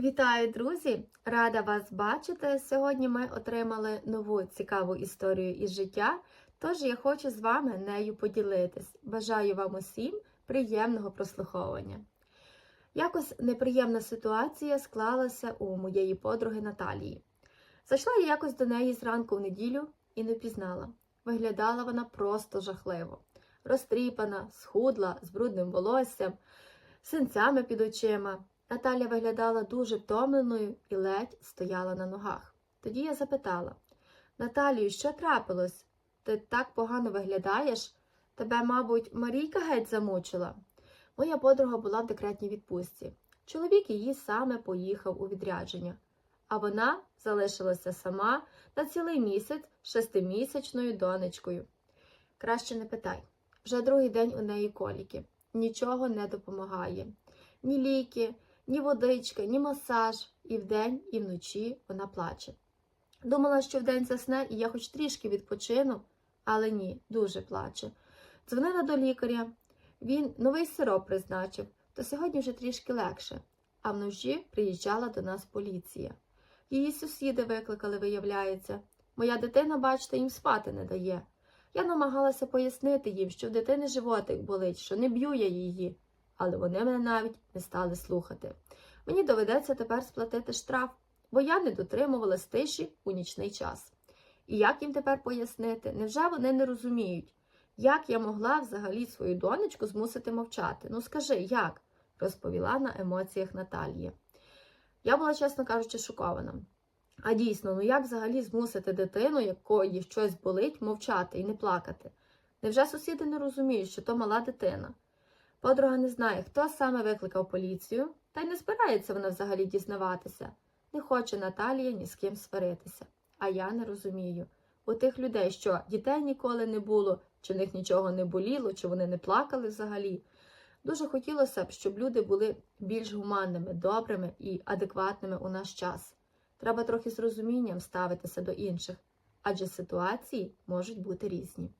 Вітаю, друзі! Рада вас бачити. Сьогодні ми отримали нову цікаву історію із життя, тож я хочу з вами нею поділитись. Бажаю вам усім приємного прослуховування. Якось неприємна ситуація склалася у моєї подруги Наталії. Зайшла я якось до неї зранку в неділю і не впізнала. Виглядала вона просто жахливо, розтріпана, схудла, з брудним волоссям, синцями під очима. Наталя виглядала дуже втомленою і ледь стояла на ногах. Тоді я запитала Наталію, що трапилось? Ти так погано виглядаєш? Тебе, мабуть, Марійка геть замучила. Моя подруга була в декретній відпустці. Чоловік її саме поїхав у відрядження, а вона залишилася сама на цілий місяць шестимісячною донечкою. Краще не питай. Вже другий день у неї коліки. Нічого не допомагає. Ні ліки, ні водичка, ні масаж. І вдень, і вночі вона плаче. Думала, що вдень засне, і я хоч трішки відпочину, але ні, дуже плаче. Дзвонила до лікаря, він новий сироп призначив, то сьогодні вже трішки легше. А вночі приїжджала до нас поліція. Її сусіди викликали, виявляється. Моя дитина, бачите, їм спати не дає. Я намагалася пояснити їм, що в дитини животик болить, що не б'ю я її, але вони мене навіть не стали слухати. Мені доведеться тепер сплатити штраф, бо я не дотримувалась тиші у нічний час. І як їм тепер пояснити? Невже вони не розуміють, як я могла взагалі свою донечку змусити мовчати? Ну скажи, як? розповіла на емоціях Наталія. Я була, чесно кажучи, шокована. А дійсно, ну як взагалі змусити дитину, якої щось болить, мовчати і не плакати? Невже сусіди не розуміють, що то мала дитина? Подруга не знає, хто саме викликав поліцію, та й не збирається вона взагалі дізнаватися. Не хоче Наталія ні з ким сваритися. А я не розумію. У тих людей, що дітей ніколи не було, чи в них нічого не боліло, чи вони не плакали взагалі. Дуже хотілося б, щоб люди були більш гуманними, добрими і адекватними у наш час. Треба трохи з розумінням ставитися до інших, адже ситуації можуть бути різні.